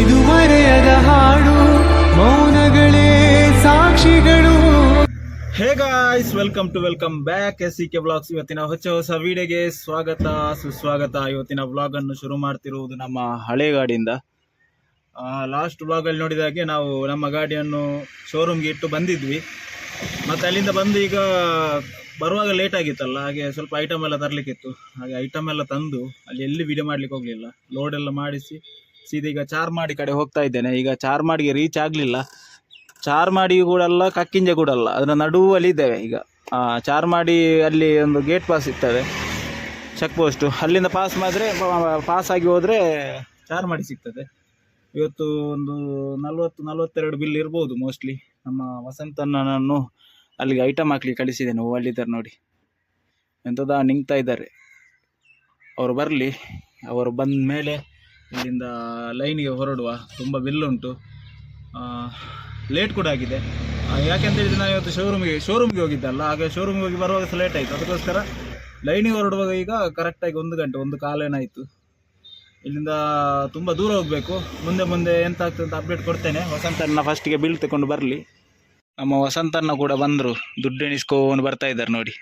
ಇದು ಮರೆಯದ ಹಾಡು, ಮೌನಗಳೇ ಸಾಕ್ಷಿಗಳು. Hey guys welcome to welcome back S C K blogs ಇವತ್ತಿನ ಹೊಸ ಹೊಸ ವಿಡಿಯೋಗೆ ಸ್ವಾಗತ, ಸುಸ್ವಾಗತ. ಇವತ್ತಿನ ಬ್ಲಾಗ್ ಅನ್ನು ಶುರು ಮಾಡ್ತಿರುವುದು ನಮ್ಮ ಹಳೆ ಗಾಡಿಯಿಂದ. ಲಾಸ್ಟ್ ಬ್ಲಾಗಲ್ಲಿ ನೋಡಿದ ಹಾಗೆ ನಾವು ನಮ್ಮ ಗಾಡಿಯನ್ನು ಶೋರೂಮ್ಗೆ ಇಟ್ಟು ಬಂದಿದ್ವಿ. ಮತ್ತೆ ಅಲ್ಲಿಂದ ಬಂದು ಈಗ ಬರುವಾಗ ಲೇಟ್ ಆಗಿತ್ತಲ್ಲ, ಹಾಗೆ ಸ್ವಲ್ಪ ಐಟಮ್ ಎಲ್ಲ ತರಲಿಕ್ಕಿತ್ತು. ಹಾಗೆ ಐಟಮ್ ಎಲ್ಲ ತಂದು ಅಲ್ಲಿ ಎಲ್ಲಿ ವಿಡಿಯೋ ಮಾಡ್ಲಿಕ್ಕೆ ಹೋಗಲಿಲ್ಲ. ಲೋಡ್ ಎಲ್ಲ ಮಾಡಿಸಿ ಸೀದಾ ಈಗ ಚಾರ್ಮಾಡಿ ಕಡೆ ಹೋಗ್ತಾ ಇದ್ದೇನೆ. ಈಗ ಚಾರ್ಮಾಡಿಗೆ ರೀಚ್ ಆಗಲಿಲ್ಲ. ಚಾರ್ಮಾಡಿ ಕೂಡ ಅಲ್ಲ, ಕಕ್ಕಿಂಜ ಕೂಡ ಅಲ್ಲ. ಅದರ ನಡುವಲ್ಲಿ ಇದ್ದೇವೆ ಈಗ. ಚಾರ್ಮಾಡಿ ಅಲ್ಲಿ ಒಂದು ಗೇಟ್ ಪಾಸ್ ಇರ್ತದೆ. ಚೆಕ್ ಪೋಸ್ಟು ಅಲ್ಲಿಂದ ಪಾಸ್ ಮಾಡಿದ್ರೆ ಪಾಸ್ ಆಗಿ ಹೋದರೆ ಚಾರ್ಮಾಡಿ ಸಿಗ್ತದೆ. ಇವತ್ತು ಒಂದು ನಲ್ವತ್ತು, ನಲ್ವತ್ತೆರಡು ಬಿಲ್ ಇರ್ಬೋದು ಮೋಸ್ಟ್ಲಿ ನಮ್ಮ ವಸಂತಣ್ಣನನ್ನು ಅಲ್ಲಿಗೆ ಐಟಮ್ ಹಾಕ್ಲಿಕ್ಕೆ ಕಳಿಸಿದ್ದೇನೆ. ಅಲ್ಲಿ ಅಲ್ಲಿದ್ದಾರೆ ನೋಡಿ. ಎಂಥದ ನಿಂಗ್ತಾ ಇದ್ದಾರೆ. ಅವರು ಬರಲಿ. ಅವರು ಬಂದ ಮೇಲೆ ಇಲ್ಲಿಂದ ಲೈನಿಗೆ ಹೊರಡುವ ತುಂಬ ಬಿಲ್ ಉಂಟು. ಲೇಟ್ ಕೂಡ ಆಗಿದೆ. ಯಾಕೆಂತ ಹೇಳಿದ್ರೆ ನಾನು ಇವತ್ತು ಶೋರೂಮಿಗೆ ಶೋರೂಮ್ಗೆ ಹೋಗಿದ್ದಲ್ಲ. ಹಾಗೆ ಶೋರೂಮ್ಗೆ ಹೋಗಿ ಬರುವಾಗ ಸಹ ಲೇಟ್ ಆಯಿತು. ಅದಕ್ಕೋಸ್ಕರ ಲೈನಿಗೆ ಹೊರಡುವಾಗ ಈಗ ಕರೆಕ್ಟಾಗಿ ಒಂದು ಗಂಟೆ, ಒಂದು ಕಾಲೇನಾಯಿತು ಇಲ್ಲಿಂದ ತುಂಬ ದೂರ ಹೋಗಬೇಕು. ಮುಂದೆ ಮುಂದೆ ಎಂತ ಅಂತ ಅಪ್ಡೇಟ್ ಕೊಡ್ತೇನೆ. ವಸಂತನ ಫಸ್ಟಿಗೆ ಬಿಲ್ ತಗೊಂಡು ಬರಲಿ. ನಮ್ಮ ವಸಂತಣ್ಣ ಕೂಡ ಬಂದರು. ದುಡ್ಡು ಎಣಿಸ್ಕೊಂಡು ಬರ್ತಾ ಇದ್ದಾರೆ ನೋಡಿ.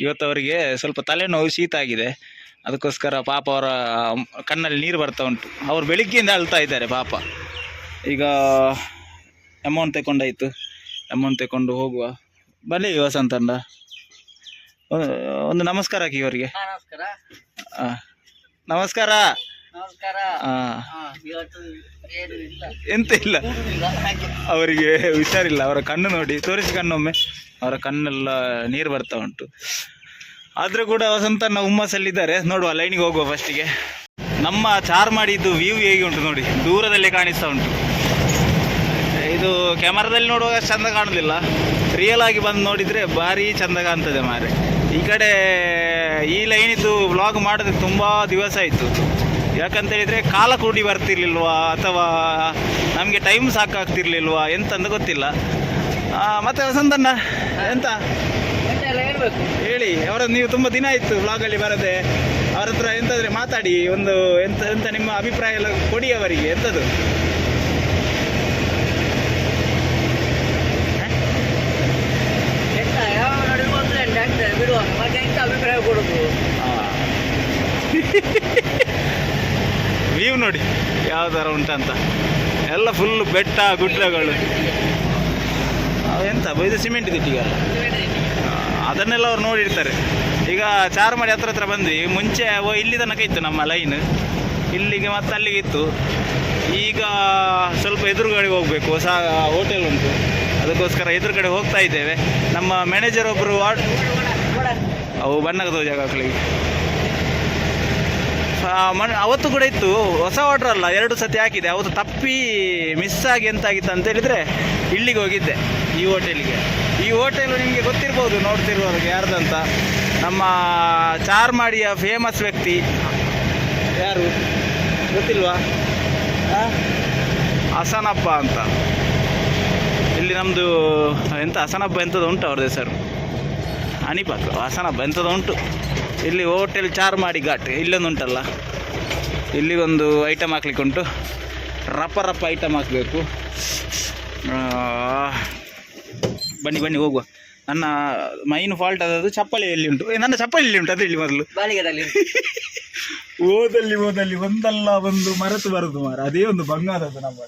ಇವತ್ತು ಅವರಿಗೆ ಸ್ವಲ್ಪ ತಲೆನೋವು ಶೀತ ಆಗಿದೆ. ಅದಕ್ಕೋಸ್ಕರ ಪಾಪ ಅವರ ಕಣ್ಣಲ್ಲಿ ನೀರು ಬರ್ತಾ ಉಂಟು. ಅವರು ಬೆಳಿಗ್ಗೆಯಿಂದ ಅಳ್ತಾ ಇದ್ದಾರೆ ಪಾಪ. ಈಗ ಅಮೌಂಟ್ ತಗೊಂಡಾಯ್ತು ಅಮೌಂಟ್ ತಗೊಂಡು ಹೋಗುವ. ಬನ್ನಿ ವಸಂತ ಒಂದು- ಒಂದು ನಮಸ್ಕಾರ ಹಾಕಿ ಅವರಿಗೆ. ನಮಸ್ಕಾರ. ಎಂತ ಇಲ್ಲ? ಅವರಿಗೆ ಹುಷಾರಿಲ್ಲ. ಅವರ ಕಣ್ಣು ನೋಡಿ ತೋರಿಸಿ ಕಣ್ಣೊಮ್ಮೆ. ಅವರ ಕಣ್ಣೆಲ್ಲ ನೀರು ಬರ್ತಾ ಉಂಟು. ಆದರೂ ಕೂಡ ವಸಂತನ ಹುಮ್ಮಸ್ಸಲ್ಲಿದ್ದಾರೆ. ನೋಡುವ ಲೈನಿಗೆ ಹೋಗುವ ಫಸ್ಟಿಗೆ ನಮ್ಮ ಚಾರ್ ಮಾಡಿದ್ದು ವ್ಯೂ ಹೇಗೆ ಉಂಟು ನೋಡಿ. ದೂರದಲ್ಲಿ ಕಾಣಿಸ್ತಾ ಉಂಟು. ಇದು ಕ್ಯಾಮರಾದಲ್ಲಿ ನೋಡುವಾಗ ಅಷ್ಟು ಚಂದ ಕಾಣುದಿಲ್ಲ. ರಿಯಲ್ ಆಗಿ ಬಂದು ನೋಡಿದ್ರೆ ಭಾರಿ ಚಂದ ಕಾಣ್ತದೆ ಮಾರೆ. ಈ ಕಡೆ ಈ ಲೈನಿದ್ದು ವ್ಲಾಗ್ ಮಾಡೋದು ತುಂಬ ದಿವಸ ಆಯಿತು. ಯಾಕಂತ ಹೇಳಿದರೆ ಕಾಲ ಕೂಡಿ ಬರ್ತಿರ್ಲಿಲ್ವಾ ಅಥವಾ ನಮಗೆ ಟೈಮ್ ಸಾಕಾಗ್ತಿರ್ಲಿಲ್ವಾ ಎಂತಂದು ಗೊತ್ತಿಲ್ಲ. ಮತ್ತೆ ವಸಂತಣ್ಣ ಎಂತ? ಹೇಳಿ ಅವರ ನೀವು ತುಂಬ ದಿನ ಆಯಿತು ವ್ಲಾಗಲ್ಲಿ ಬರದೆ ಅವರ ಹತ್ರ ಎಂತಾದ್ರೆ ಮಾತಾಡಿ ಒಂದು ಎಂತ ಎಂತ ನಿಮ್ಮ ಅಭಿಪ್ರಾಯ ಎಲ್ಲ ಕೊಡಿ ಅವರಿಗೆ ಎಂಥದ್ದು ಅಭಿಪ್ರಾಯ ಕೊಡುದು? ವ್ಯೂ ನೋಡಿ ಯಾವ ಥರ ಉಂಟಂತ. ಎಲ್ಲ ಫುಲ್ ಬೆಟ್ಟ ಗುಡ್ಡಗಳು. ಎಂತ? ಇದು ಸಿಮೆಂಟ್ ದಿಟ್ಟಿಗಲ್ಲ ಅದನ್ನೆಲ್ಲ ಅವ್ರು ನೋಡಿರ್ತಾರೆ. ಈಗ ಚಾರ್ಮಾಡಿ ಹತ್ರ ಹತ್ರ ಬಂದ್ವಿ. ಮುಂಚೆ ಓ ಇಲ್ಲಿ ತನಕ ಇತ್ತು ನಮ್ಮ ಲೈನ್ ಇಲ್ಲಿಗೆ ಮತ್ತೆ ಅಲ್ಲಿಗೆ ಇತ್ತು. ಈಗ ಸ್ವಲ್ಪ ಎದುರುಗಡೆ ಹೋಗಬೇಕು. ಹೊಸ ಹೋಟೆಲ್ ಉಂಟು. ಅದಕ್ಕೋಸ್ಕರ ಎದುರುಗಡೆ ಹೋಗ್ತಾ ಇದ್ದೇವೆ. ನಮ್ಮ ಮ್ಯಾನೇಜರ್ ಒಬ್ಬರು ಅವು ಬಣ್ಣದ ಜಾಗ ಹಾಕ್ಲಿಕ್ಕೆ ಆ, ಮನ್ ಅವತ್ತು ಕೂಡ ಇತ್ತು. ಹೊಸ ಆರ್ಡ್ರ್ ಅಲ್ಲ. ಎರಡು ಸತಿ ಹಾಕಿದೆ. ಅವತ್ತು ತಪ್ಪಿ ಮಿಸ್ ಆಗಿ ಎಂತಾಗಿತ್ತು ಅಂತ ಹೇಳಿದರೆ ಇಲ್ಲಿಗೆ ಹೋಗಿದ್ದೆ. ಈ ಹೋಟೆಲ್ಗೆ. ಈ ಹೋಟೆಲು ನಿಮಗೆ ಗೊತ್ತಿರ್ಬೋದು ನೋಡ್ತಿರುವವರಿಗೆ ಯಾರ್ದಂತ. ನಮ್ಮ ಚಾರ್ಮಾಡಿಯ ಫೇಮಸ್ ವ್ಯಕ್ತಿ. ಯಾರು? ಗೊತ್ತಿಲ್ವಾ? ಹಸನಪ್ಪ ಅಂತ. ಇಲ್ಲಿ ನಮ್ಮದು ಎಂತ, ಹಸನಪ್ಪ ಎಂಥದ್ದು ಉಂಟು ಅವ್ರದ್ದು ಹೆಸರು. ಅನಿಪಾಕ್ ಹಸನಪ್ಪ ಎಂಥದ್ದು ಉಂಟು. ಇಲ್ಲಿ ಹೋಟೆಲ್ ಚಾರ್ಮಾಡಿ ಘಾಟ್, ಇಲ್ಲೊಂದು ಉಂಟಲ್ಲ. ಇಲ್ಲಿ ಒಂದು ಐಟಮ್ ಹಾಕ್ಲಿಕ್ಕೆ ಉಂಟು ರಪ್ಪ ರಪ್ಪ ಐಟಮ್ ಹಾಕಬೇಕು ಬನ್ನಿ ಬನ್ನಿ ಹೋಗುವ. ನನ್ನ ಮೈನ್ ಫಾಲ್ಟ್ ಆದದ್ದು ಚಪ್ಪಲಿ ಎಲ್ಲಿ ಉಂಟು ನನ್ನ ಚಪ್ಪಲಿ ಎಲ್ಲಿ ಉಂಟು ಅದರಲ್ಲಿ ಮೊದಲು. ಓದಲ್ಲಿ ಓದಲ್ಲಿ ಒಂದಲ್ಲ ಒಂದು ಮರೆತು ಬರುದು ಮಾರ ಅದೇ ಒಂದು ಬಂಗಾರದ್ದು ನಮ್ಮ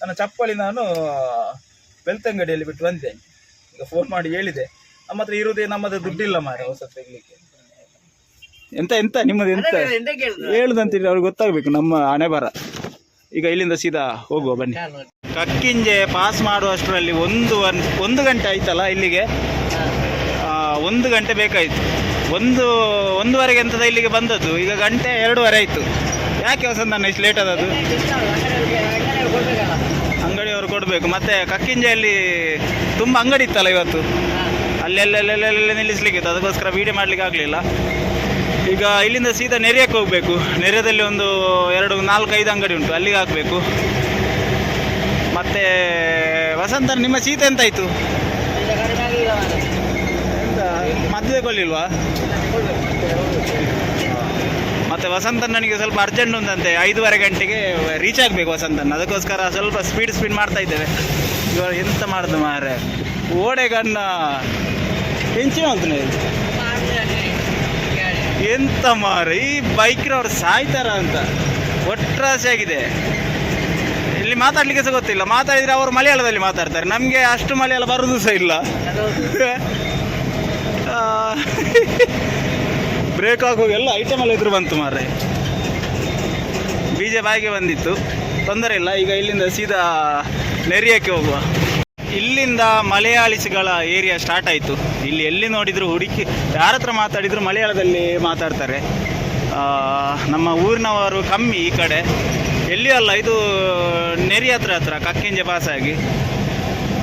ನನ್ನ ಚಪ್ಪಲಿ ನಾನು ಬೆಳ್ತಂಗಡಿಯಲ್ಲಿ ಬಿಟ್ಟು ಬಂದೆ. ಈಗ ಫೋನ್ ಮಾಡಿ ಹೇಳಿದೆ. ನಮ್ಮ ಹತ್ರ ಇರುವುದೇ ನಮ್ಮದು ದುಡ್ಡಿಲ್ಲ ಮಾರ ಹೊಸ ತೆಗಲಿಕ್ಕೆ. ಎಂತ ಎಂತ? ನಿಮ್ಮದು ಎಂತ? ಹೇಳುದಂತೇಳಿ ಅವ್ರಿಗೆ ಗೊತ್ತಾಗಬೇಕು ನಮ್ಮ ಹಣೆ ಬರ ಈಗ ಇಲ್ಲಿಂದ ಸೀದಾ ಹೋಗುವ ಬನ್ನಿ. ಕಕ್ಕಿಂಜೆ ಪಾಸ್ ಮಾಡುವಷ್ಟರಲ್ಲಿ ಒಂದು ಒನ್ ಒಂದು ಗಂಟೆ ಆಯ್ತಲ್ಲ ಇಲ್ಲಿಗೆ? ಒಂದು ಗಂಟೆ ಬೇಕಾಯಿತು. ಒಂದು, ಒಂದೂವರೆಗೆ ಅಂತದ ಇಲ್ಲಿಗೆ ಬಂದದ್ದು. ಈಗ ಗಂಟೆ ಎರಡೂವರೆ ಆಯಿತು. ಯಾಕೆ ವಸಂತ ಇಷ್ಟು ಲೇಟ್ ಕೊಡ್ಬೇಕಲ್ಲ ಅಂಗಡಿಯವರು ಕೊಡಬೇಕು. ಮತ್ತೆ ಕಕ್ಕಿಂಜೆಯಲ್ಲಿ ತುಂಬ ಅಂಗಡಿ ಇತ್ತಲ್ಲ ಇವತ್ತು? ಅಲ್ಲೆಲ್ಲೆಲ್ಲೆಲ್ಲೆಲ್ಲ ನಿಲ್ಲಿಸ್ಲಿಕ್ಕಿತ್ತು ಅದಕ್ಕೋಸ್ಕರ ವೀಡಿಯೋ ಮಾಡಲಿಕ್ಕೆ ಆಗಲಿಲ್ಲ. ಈಗ ಇಲ್ಲಿಂದ ಸೀದಾ ನೆರೆಯಕ್ಕೆ ಹೋಗಬೇಕು. ನೆರೆಯದಲ್ಲಿ ಒಂದು ಎರಡು ನಾಲ್ಕು ಐದು ಅಂಗಡಿ ಉಂಟು. ಅಲ್ಲಿಗೆ ಹಾಕಬೇಕು. ಮತ್ತೆ ವಸಂತ ನಿಮ್ಮ ಶೀತ ಎಂತಾಯಿತು? ಮದುವೆ ಕೊಲ್ಲಿಲ್ವಾ ಮತ್ತೆ ವಸಂತ ನನಗೆ ಸ್ವಲ್ಪ ಅರ್ಜೆಂಟ್ ಉಂಟಂತೆ. ಐದೂವರೆ ಗಂಟೆಗೆ ರೀಚ್ ಆಗಬೇಕು ವಸಂತನ. ಅದಕ್ಕೋಸ್ಕರ ಸ್ವಲ್ಪ ಸ್ಪೀಡ್ ಸ್ಪೀಡ್ ಮಾಡ್ತಾ ಇದ್ದೇವೆ. ಇವಾಗ ಎಂತ ಮಾಡುದು ಮಾರೆ ಓಡೆಗಣ್ಣ ಹೆಂಚಿನ ಅಂತಾನೆ ಎಂತ ಮಾರ ಈ ಬೈಕ್ರವ್ರು ಸಾಯ್ತಾರ ಅಂತ. ಒಟ್ರಾಸೆ ಆಗಿದೆ ಮಾತಾಡ್ಲಿಕ್ಕೆ ಸಹ ಗೊತ್ತಿಲ್ಲ. ಮಾತಾಡಿದ್ರೆ ಅವರು ಮಲಯಾಳದಲ್ಲಿ ಮಾತಾಡ್ತಾರೆ. ನಮಗೆ ಅಷ್ಟು ಮಲಯಾಳ ಬರೋದು ಸಹ ಇಲ್ಲ. ಬ್ರೇಕ್ ಆಗುವಾಗ ಎಲ್ಲ ಐಟಮ್ ಎಲ್ಲ ಇದ್ರೂ ಬಂತು ಮಾರ್ರೆ. ಬೀಜ ಬಾಯಿಗೆ ಬಂದಿತ್ತು. ತೊಂದರೆ ಇಲ್ಲ. ಈಗ ಇಲ್ಲಿಂದ ಸೀದಾ ನೆರಿಯಕ್ಕೆ ಹೋಗುವ. ಇಲ್ಲಿಂದ ಮಲಯಾಳಿಸ್ಗಳ ಏರಿಯಾ ಸ್ಟಾರ್ಟ್ ಆಯಿತು. ಇಲ್ಲಿ ಎಲ್ಲಿ ನೋಡಿದ್ರು ಹುಡುಕಿ, ಯಾರ ಹತ್ರ ಮಾತಾಡಿದ್ರು ಮಲಯಾಳದಲ್ಲಿ ಮಾತಾಡ್ತಾರೆ. ನಮ್ಮ ಊರಿನವರು ಕಮ್ಮಿ ಈ ಕಡೆ. ಎಲ್ಲಿಯೂ ಅಲ್ಲ, ಇದು ನೆರಿ ಹತ್ರ ಹತ್ರ, ಕಕ್ಕಿಂಜೆ ಪಾಸ್ ಆಗಿ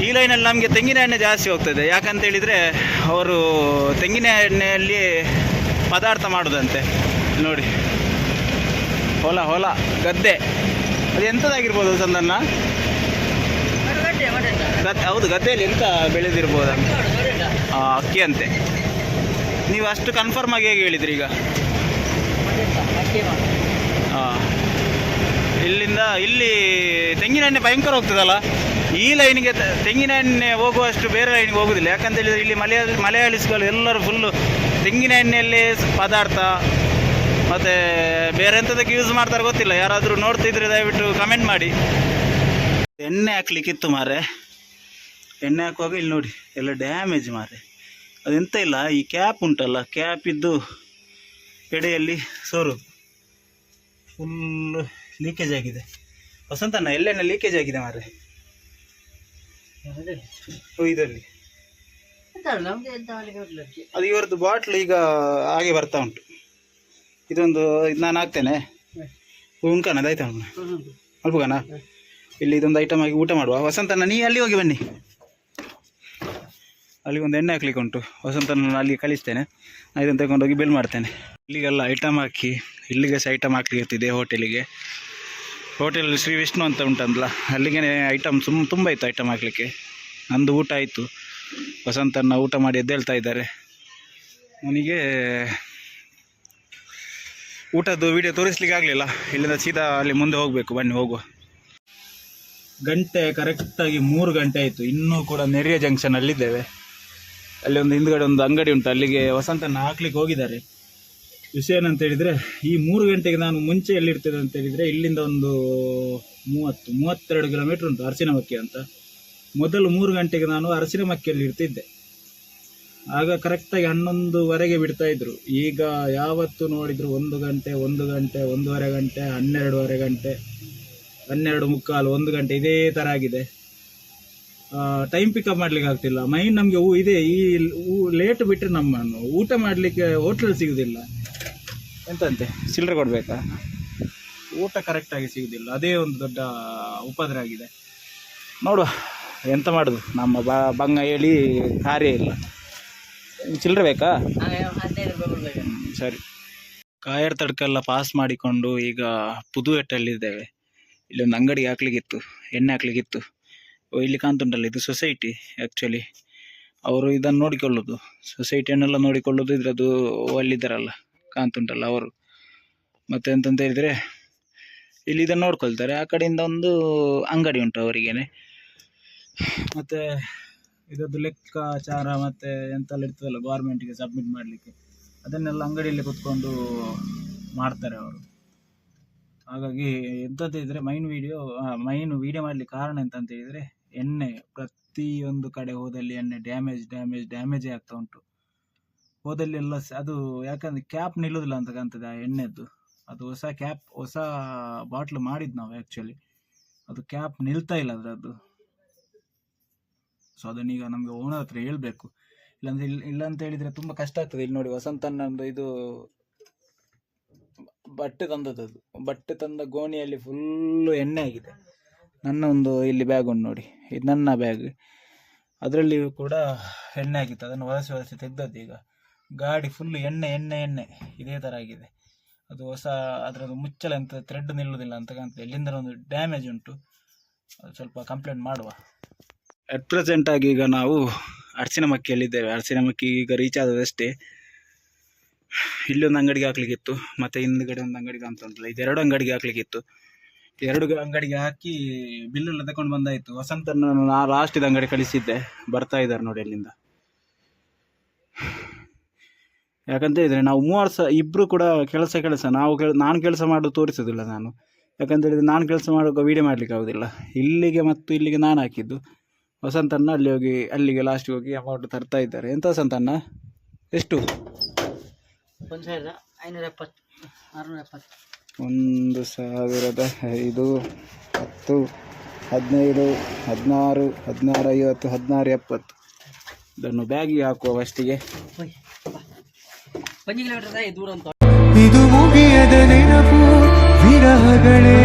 ಈ ಲೈನಲ್ಲಿ ನಮಗೆ ತೆಂಗಿನ ಎಣ್ಣೆ ಜಾಸ್ತಿ ಹೋಗ್ತದೆ. ಯಾಕಂತ ಹೇಳಿದರೆ ಅವರು ತೆಂಗಿನ ಎಣ್ಣೆಯಲ್ಲಿ ಪದಾರ್ಥ ಮಾಡೋದಂತೆ. ನೋಡಿ. ಹೊಲ ಹೊಲ, ಗದ್ದೆ. ಅದು ಎಂಥದ್ದಾಗಿರ್ಬೋದು ಸಂದನ್ನ ಗದ್ದೆ, ಹೌದು, ಗದ್ದೆಯಲ್ಲಿ ಎಂತ ಬೆಳೆದಿರ್ಬೋದು? ಅಕ್ಕಿ ಅಂತೆ. ನೀವು ಅಷ್ಟು ಕನ್ಫರ್ಮ್ ಆಗಿ ಹೇಗೆ ಹೇಳಿದ್ರಿ ಈಗ? ಇಲ್ಲಿಂದ ಇಲ್ಲಿ ತೆಂಗಿನ ಎಣ್ಣೆ ಭಯಂಕರ ಹೋಗ್ತದಲ್ಲ? ಈ ಲೈನಿಗೆ ತೆಂಗಿನ ಎಣ್ಣೆ ಹೋಗುವಷ್ಟು ಬೇರೆ ಲೈನಿಗೆ ಹೋಗುದಿಲ್ಲ. ಯಾಕಂತ ಹೇಳಿದ್ರೆ ಇಲ್ಲಿ ಮಲಯಾಳಿ ಮಲಯಾಳಿಸ್ಗಳು ಎಲ್ಲರೂ ಫುಲ್ಲು ತೆಂಗಿನ ಎಣ್ಣೆಯಲ್ಲಿ ಪದಾರ್ಥ, ಮತ್ತು ಬೇರೆ ಎಂಥದಕ್ಕೆ ಯೂಸ್ ಮಾಡ್ತಾರೆ ಗೊತ್ತಿಲ್ಲ. ಯಾರಾದರೂ ನೋಡ್ತಿದ್ರೆ ದಯವಿಟ್ಟು ಕಮೆಂಟ್ ಮಾಡಿ. ಎಣ್ಣೆ ಹಾಕ್ಲಿಕ್ಕಿತ್ತು ಮಾರೆ ಎಣ್ಣೆ ಹಾಕುವಾಗ ಇಲ್ಲಿ ನೋಡಿ, ಎಲ್ಲ ಡ್ಯಾಮೇಜ್ ಮಾರೆ ಅದೆಂತ ಇಲ್ಲ, ಈ ಕ್ಯಾಪ್ ಉಂಟಲ್ಲ ಕ್ಯಾಪ್ ಇದ್ದು ಎಡೆಯಲ್ಲಿ ಸೋರು ಫುಲ್ ಲೀಕೇಜ್ ಆಗಿದೆ. ವಸಂತಣ್ಣ ಎಲ್ಲೆಣ್ಣೆ ಲೀಕೇಜ್ ಆಗಿದೆ ಮಾರೆ ಓ, ಇದರಲ್ಲಿ. ಅದು ಇವರದ್ದು ಬಾಟ್ಲ್ ಈಗ ಹಾಗೆ ಬರ್ತಾ ಉಂಟು. ಇದೊಂದು ಇದು ನಾನು ಹಾಕ್ತೇನೆ. ಉಣ್ಕಣ ಆಯ್ತಾ ಅಲ್ಪಗಣ ಇಲ್ಲಿ ಇದೊಂದು ಐಟಮ್ ಆಗಿ ಊಟ ಮಾಡುವ. ವಸಂತಣ್ಣ ನೀ ಅಲ್ಲಿ ಹೋಗಿ ಬನ್ನಿ. ಅಲ್ಲಿ ಒಂದು ಎಣ್ಣೆ ಹಾಕ್ಲಿಕ್ಕೆ ಉಂಟು. ವಸಂತನ ಅಲ್ಲಿ ಕಳಿಸ್ತೇನೆ. ನಾನು ಇದನ್ನು ತಗೊಂಡೋಗಿ ಬಿಲ್ ಮಾಡ್ತೇನೆ. ಇಲ್ಲಿಗೆಲ್ಲ ಐಟಮ್ ಹಾಕಿ ಇಲ್ಲಿಗೆ ಸಹ ಐಟಮ್ ಹಾಕ್ಲಿಕ್ಕೆ ಇರ್ತಿದೆ ಹೋಟೆಲಿಗೆ ಹೋಟೆಲ್ ಶ್ರೀ ವಿಷ್ಣು ಅಂತ ಉಂಟಂದ್ಲ. ಅಲ್ಲಿಗೆ ಐಟಮ್ ಸುಮ್ ತುಂಬ ಇತ್ತು ಐಟಮ್ ಹಾಕ್ಲಿಕ್ಕೆ. ನಂದು ಊಟ ಆಯಿತು. ವಸಂತನ ಊಟ ಮಾಡಿ ಎದ್ದೇಳ್ತಾ ಇದ್ದಾರೆ. ನನಗೆ ಊಟದ್ದು ವಿಡಿಯೋ ತೋರಿಸ್ಲಿಕ್ಕೆ ಆಗಲಿಲ್ಲ. ಇಲ್ಲಿಂದ ಸೀದಾ ಅಲ್ಲಿ ಮುಂದೆ ಹೋಗಬೇಕು. ಬನ್ನಿ, ಹೋಗುವ. ಗಂಟೆ ಕರೆಕ್ಟಾಗಿ ಮೂರು ಗಂಟೆ ಆಯಿತು. ಇನ್ನೂ ಕೂಡ ನೆರಿಯ ಜಂಕ್ಷನಲ್ಲಿದ್ದೇವೆ ಅಲ್ಲಿ ಒಂದು ಹಿಂದ್ಗಡೆ ಒಂದು ಅಂಗಡಿ ಉಂಟು. ಅಲ್ಲಿಗೆ ವಸಂತನ ಹಾಕ್ಲಿಕ್ಕೆ ಹೋಗಿದ್ದಾರೆ. ವಿಷಯ ಏನಂತ ಹೇಳಿದರೆ, ಈ ಮೂರು ಗಂಟೆಗೆ ನಾನು ಮುಂಚೆ ಎಲ್ಲಿರ್ತೇನೆ ಅಂತ ಹೇಳಿದರೆ, ಇಲ್ಲಿಂದ ಒಂದು ಮೂವತ್ತು, ಮೂವತ್ತೆರಡು ಕಿಲೋಮೀಟ್ರ್ ಉಂಟು ಅರಸಿನಮಕ್ಕಿ ಅಂತ. ಮೊದಲು ಮೂರು ಗಂಟೆಗೆ ನಾನು ಅರಸಿನಮಕ್ಕಿಯಲ್ಲಿ ಇರ್ತಿದ್ದೆ ಆಗ ಕರೆಕ್ಟಾಗಿ ಹನ್ನೊಂದುವರೆಗೆ ಬಿಡ್ತಾ ಇದ್ರು. ಈಗ ಯಾವತ್ತು ನೋಡಿದ್ರು ಒಂದು ಗಂಟೆ ಒಂದು ಗಂಟೆ, ಒಂದೂವರೆ ಗಂಟೆ, ಹನ್ನೆರಡೂವರೆ ಗಂಟೆ, ಹನ್ನೆರಡು ಮುಕ್ಕಾಲು, ಒಂದು ಗಂಟೆ, ಇದೇ ಥರ ಆಗಿದೆ. ಟೈಮ್ ಪಿಕಪ್ ಮಾಡ್ಲಿಕ್ಕೆ ಆಗ್ತಿಲ್ಲ. ಮೈನ್ ನಮಗೆ ಇದೆ. ಈ ಲೇಟ್ ಬಿಟ್ಟರೆ ನಮ್ಮನ್ನು. ಊಟ ಮಾಡಲಿಕ್ಕೆ ಹೋಟ್ಲಲ್ಲಿ ಸಿಗೋದಿಲ್ಲ. ಎಂತಂತೆ? ಚಿಲ್ಲರೆ ಕೊಡಬೇಕಾ? ಊಟ ಕರೆಕ್ಟಾಗಿ ಸಿಗೋದಿಲ್ಲ. ಅದೇ ಒಂದು ದೊಡ್ಡ ಉಪದ್ರ ಆಗಿದೆ. ನೋಡುವ. ಎಂತ ಮಾಡೋದು? ನಮ್ಮ ಬ ಬಂಗ ಹೇಳಿ ಕಾರ್ಯ ಇಲ್ಲ. ಚಿಲ್ಲರೆ ಬೇಕಾ? ಸರಿ. ಕಾಯರ್ ತಡ್ಕೆಲ್ಲ ಪಾಸ್ ಮಾಡಿಕೊಂಡು ಈಗ ಪುದುವೆಟ್ಟಲ್ಲಿದ್ದೇವೆ. ಇಲ್ಲಿ ಒಂದು ಅಂಗಡಿಗೆ ಹಾಕ್ಲಿಕ್ಕಿತ್ತು. ಎಣ್ಣೆ ಹಾಕ್ಲಿಕ್ಕಿತ್ತು. ಇಲ್ಲಿ ಕಾಣ್ತುಂಟಲ್ಲ ಇದು ಸೊಸೈಟಿ ಆ್ಯಕ್ಚುಲಿ ಅವರು ಇದನ್ನು ನೋಡಿಕೊಳ್ಳೋದು. ಸೊಸೈಟಿಯನ್ನೆಲ್ಲ ನೋಡಿಕೊಳ್ಳೋದು, ಇದ್ರದ್ದು ಅಲ್ಲಿದ್ದಾರಲ್ಲ ಕಾಣ್ತುಂಟಲ್ಲ ಅವರು. ಮತ್ತೆ ಅಂತಂತ ಹೇಳಿದರೆ, ಇಲ್ಲಿ ಇದನ್ನು ನೋಡ್ಕೊಳ್ತಾರೆ. ಆ ಕಡೆಯಿಂದ ಒಂದು ಅಂಗಡಿ ಉಂಟು ಅವರಿಗೇನೆ. ಮತ್ತು ಇದರದ್ದು ಲೆಕ್ಕಾಚಾರ ಮತ್ತು ಎಂತೆಲ್ಲ ಇರ್ತದಲ್ಲ ಗೌರ್ಮೆಂಟಿಗೆ ಸಬ್ಮಿಟ್ ಮಾಡಲಿಕ್ಕೆ. ಅದನ್ನೆಲ್ಲ ಅಂಗಡಿಯಲ್ಲಿ ಕೂತ್ಕೊಂಡು ಮಾಡ್ತಾರೆ ಅವರು. ಹಾಗಾಗಿ ಎಂತಂತ ಇದ್ದರೆ ಮೈನ್ ವಿಡಿಯೋ ಮೈನ್ ವಿಡಿಯೋ ಮಾಡಲಿಕ್ಕೆ ಕಾರಣ ಎಂತಂತ ಹೇಳಿದರೆ ಎಣ್ಣೆ, ಪ್ರತಿಯೊಂದು ಕಡೆ ಹೋದಲ್ಲಿ ಎಣ್ಣೆ ಡ್ಯಾಮೇಜ್ ಡ್ಯಾಮೇಜ್ ಡ್ಯಾಮೇಜೇ ಆಗ್ತಾ ಉಂಟು. ಹೋದಲ್ಲಿ ಎಲ್ಲ ಅದು ಯಾಕಂದರೆ ಕ್ಯಾಪ್ ನಿಲ್ಲೋದಿಲ್ಲ ಅಂತ ಕಾಣ್ತದೆ ಆ ಎಣ್ಣೆದ್ದು. ಅದು ಹೊಸ ಕ್ಯಾಪ್ ಹೊಸ ಬಾಟ್ಲು ಮಾಡಿದ್ದು ನಾವು ಆ್ಯಕ್ಚುಲಿ ಅದು ಕ್ಯಾಪ್ ನಿಲ್ತಾ ಇಲ್ಲ ಅದರದ್ದು. ಸೊ ಅದನ್ನೀಗ ನಮಗೆ ಓನರ್ ಹತ್ರ ಹೇಳಬೇಕು. ಇಲ್ಲಾಂದ್ರೆ ಇಲ್ಲ ಇಲ್ಲ ಅಂತ ಹೇಳಿದ್ರೆ ತುಂಬ ಕಷ್ಟ ಆಗ್ತದೆ. ಇಲ್ಲಿ ನೋಡಿ ವಸಂತನಂದು ಇದು ಬಟ್ಟೆ ತಂದದ್ದು ಬಟ್ಟೆ ತಂದ ಗೋಣಿಯಲ್ಲಿ ಫುಲ್ಲು ಎಣ್ಣೆ ಆಗಿದೆ. ನನ್ನ ಒಂದು ಇಲ್ಲಿ ಬ್ಯಾಗ್ ಉಂಟು ನೋಡಿ. ಇದು ನನ್ನ ಬ್ಯಾಗ್ ಅದರಲ್ಲಿಯೂ ಕೂಡ ಎಣ್ಣೆ ಆಗಿತ್ತು. ಅದನ್ನು ಒರೆಸಿ ಒರೆಸಿ ತೆಗ್ದದ್ದು ಈಗ. ಗಾಡಿ ಫುಲ್ಲು ಎಣ್ಣೆ ಎಣ್ಣೆ ಎಣ್ಣೆ. ಇದೇ ಥರ ಆಗಿದೆ. ಅದು ಹೊಸ ಅದರದ್ದು ಮುಚ್ಚಲ ಅಂತ ಥ್ರೆಡ್ ನಿಲ್ಲುವುದಿಲ್ಲ ಅಂತ ಕಾಣ್ತದೆ. ಎಲ್ಲಿಂದ ಒಂದು ಡ್ಯಾಮೇಜ್ ಉಂಟು. ಅದು ಸ್ವಲ್ಪ ಕಂಪ್ಲೇಂಟ್ ಮಾಡುವ. ಅಟ್ ಪ್ರೆಸೆಂಟ್ ಆಗಿ ಈಗ ನಾವು ಅರಸಿನ ಮಕ್ಕಿಯಲ್ಲಿದ್ದೇವೆ ಅರಸಿನ ಮಕ್ಕಿ ಈಗ ರೀಚ್ ಆದದಷ್ಟೇ. ಇಲ್ಲೊಂದು ಅಂಗಡಿಗೆ ಹಾಕ್ಲಿಕ್ಕಿತ್ತು. ಮತ್ತು ಹಿಂದ್ಗಡೆ ಒಂದು ಅಂಗಡಿಗೆ ಅಂತ ಇದೆರಡು ಅಂಗಡಿಗೆ ಹಾಕ್ಲಿಕ್ಕಿತ್ತು. ಎರಡು ಅಂಗಡಿಗೆ ಹಾಕಿ ಬಿಲ್ಲೆಲ್ಲ ತಗೊಂಡು ಬಂದಾಯ್ತು. ವಸಂತನ ನಾ ಲಾಸ್ಟಿದ ಅಂಗಡಿ ಕಳಿಸಿದ್ದೆ. ಬರ್ತಾ ಇದ್ದಾರೆ ನೋಡಿ ಅಲ್ಲಿಂದ. ಯಾಕಂತ ಹೇಳಿದ್ರೆ ನಾವು ಮೂವರು ಸಹ ಇಬ್ಬರು ಕೂಡ ಕೆಲಸ ಕೆಲಸ, ನಾವು ಕೆಲ, ನಾನು ಕೆಲಸ ಮಾಡೋದು ತೋರಿಸೋದಿಲ್ಲ ನಾನು. ಯಾಕಂತ ಹೇಳಿದ್ರೆ ನಾನು ಕೆಲಸ ಮಾಡುವಾಗ ವೀಡಿಯೋ ಮಾಡ್ಲಿಕ್ಕೆ ಆಗೋದಿಲ್ಲ ಇಲ್ಲಿಗೆ ಮತ್ತು ಇಲ್ಲಿಗೆ ನಾನು ಹಾಕಿದ್ದು. ವಸಂತನ್ನ ಅಲ್ಲಿ ಹೋಗಿ, ಅಲ್ಲಿಗೆ ಲಾಸ್ಟಿಗೆ ಹೋಗಿ ಅಮೌಂಟ್ ತರ್ತಾ ಇದ್ದಾರೆ. ಎಂತ ವಸಂತಣ್ಣ? ಎಷ್ಟು? ಒಂದು ಸಾವಿರದ ಐನೂರ ಎಪ್ಪತ್ತು, ಆರುನೂರ ಎಪ್ಪತ್ತು. ಒಂದು ಸಾವಿರದ ಐದು ಹತ್ತು ಹದಿನೈದು ಹದಿನಾರು ಹದಿನಾರು ಐವತ್ತು ಹದಿನಾರು ಎಪ್ಪತ್ತು. ಇದನ್ನು ಬ್ಯಾಗಿಗೆ ಹಾಕುವ ಫಸ್ಟಿಗೆ ಇದು ಮುಗಿಯದ ನೆನಪು ವಿರಹಗಳೇ.